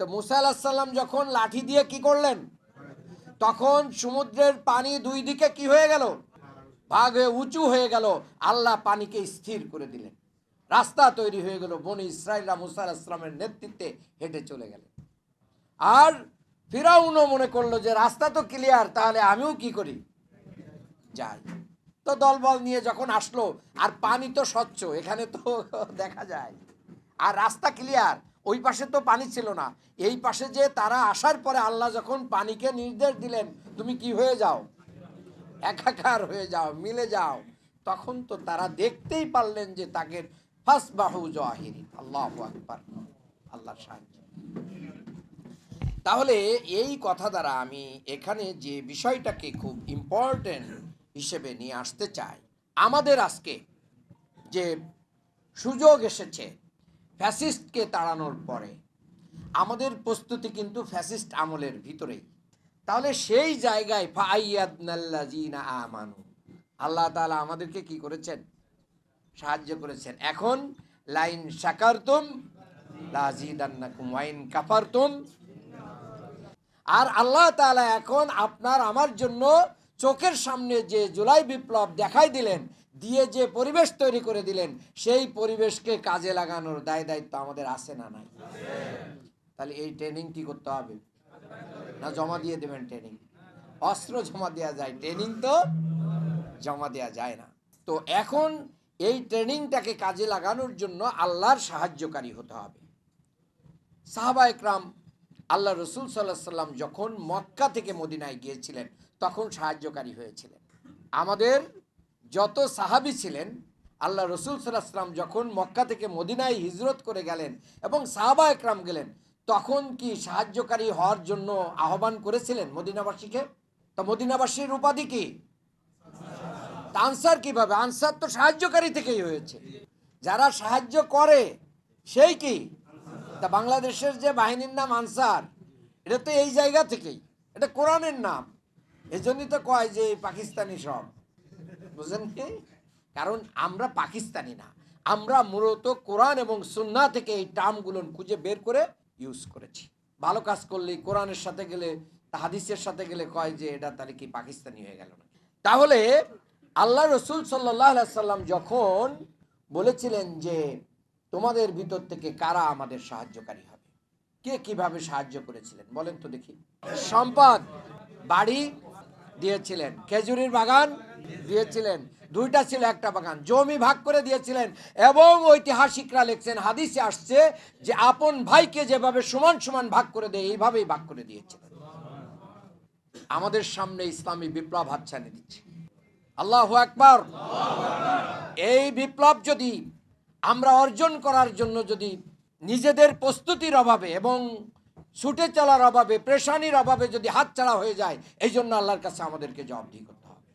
তো মুসা আলাহিসাল্লাম যখন লাঠি দিয়ে কি করলেন? তখন সমুদ্রের পানি দুই দিকে কি হয়ে গেল? ভাগ হয়ে উঁচু হয়ে গেল। আল্লাহ পানিকে স্থির করে দিলেন। রাস্তা তৈরি হয়ে গেল। বনি ইসরাইলরা মুসা আলাহিসাল্লামের নেতৃত্বে হেঁটে চলে গেলেন। আর ফিরাউনও মনে করল যে, রাস্তা তো ক্লিয়ার তাহলে আমিও কি করি? যাই। তো দলবল নিয়ে যখন আসলো, আর পানি তো স্বচ্ছ, এখানে তো দেখা যায়। আর রাস্তা ক্লিয়ার ওই পাশে তো পানি ছিল না। এই পাশে যে তারা আসার পরে আল্লাহ যখন পানিকে নির্দেশ দিলেন, তুমি কি হয়ে যাও? একাকার হয়ে যাও, মিলে যাও। তখন তো তারা দেখতেই পারলেন যে তাকে ফাস বাহু আল্লাহ আল্লাহর সাহায্য। তাহলে এই কথা দ্বারা আমি এখানে যে বিষয়টাকে খুব ইম্পর্টেন্ট হিসেবে নিয়ে আসতে চাই, আমাদের আজকে যে সুযোগ এসেছে ফ্যাসিস্টকে তাড়ানোর পরে, আমাদের প্রস্তুতি কিন্তু ফ্যাসিস্ট আমলের ভিতরেই। তাহলে সেই জায়গায় ফাইয়াদনাল্লাজিনা আমানু, আল্লাহ তাআলা আমাদেরকে কি করেছেন? সাহায্য করেছেন। এখন, লাইন শাকারতুম লাজিদান্নাকুম ওয়াইন কাফারতুম। আর আল্লাহ তাআলা এখন আপনার, আমার জন্য চোখের সামনে যে জুলাই বিপ্লব দেখাই দিলেন দিয়ে যে পরিবেশ তৈরি করে দিলেন, সেই পরিবেশকে কাজে লাগানোর দায় দায়িত্ব আমাদের আছে না নাই? তাহলে এই ট্রেনিং কি করতে হবে? না জমা দিয়ে দেবেন ট্রেনিং অস্ত্র জমা দেওয়া যায় ট্রেনিং তো জমা দেওয়া যায় না। তো এখন এই ট্রেনিংটাকে কাজে লাগানোর জন্য আল্লাহর সাহায্যকারী হতে হবে। সাহাবা একরাম আল্লাহ রসুল সাল্লাহ সাল্লাম যখন মক্কা থেকে মদিনায় গিয়েছিলেন, তখন সাহায্যকারী হয়েছিলেন। আমাদের যত সাহাবি ছিলেন, আল্লাহ রসুল সাল্লাহ সাল্লাম যখন মক্কা থেকে মদিনায় হিজরত করে গেলেন এবং সাহাবা একরাম গেলেন, তখন কি সাহায্যকারী হওয়ার জন্য আহ্বান করেছিলেন মদিনাবাসীকে? তো মদিনাবাসীর উপাধি কি? আনসার কীভাবে? আনসার তো সাহায্যকারী থেকেই হয়েছে। যারা সাহায্য করে, সেই কি? তা বাংলাদেশের যে বাহিনীর নাম আনসার, এটা তো এই জায়গা থেকেই। এটা কোরআনের নাম। এজন্যই তো কয় যে পাকিস্তানি সব। বুঝলেন কারণ আমরা পাকিস্তানি না। আমরা মূলত কোরআন এবং সুন্না থেকে এই টার্মগুলো খুঁজে বের করে ইউজ করেছি। ভালো কাজ করলে কোরআনের সাথে গেলে হাদিসের সাথে গেলে কয় যে, এটা তাহলে কি পাকিস্তানি হয়ে গেল না তাহলে আল্লাহ রসুল সাল্লাম যখন বলেছিলেন যে, তোমাদের ভিতর থেকে কারা আমাদের সাহায্যকারী হবে? কে কীভাবে সাহায্য করেছিলেন? বলেন তো দেখি। সম্পদ, বাড়ি দিয়েছিলেন। খেজুরির বাগান দিয়েছিলেন। দুইটা ছিল, একটা বাগান। জমি ভাগ করে দিয়েছিলেন এবং ঐতিহাসিকরা লিখছেন, হাদিসে আসছে যে আপন ভাইকে যেভাবে সমান সমান ভাগ করে দেয়, এইভাবেই ভাগ করে দিয়েছিলেন। আমাদের সামনে ইসলামী বিপ্লব হাতছানি দিচ্ছে। আল্লাহ একবার এই বিপ্লব যদি আমরা অর্জন করার জন্য যদি নিজেদের প্রস্তুতির অভাবে এবং ছুটে চলার অভাবে প্রেশানির অভাবে যদি হাতছাড়া হয়ে যায় এই জন্য আল্লাহর কাছে আমাদেরকে জবাবদিহি করতে।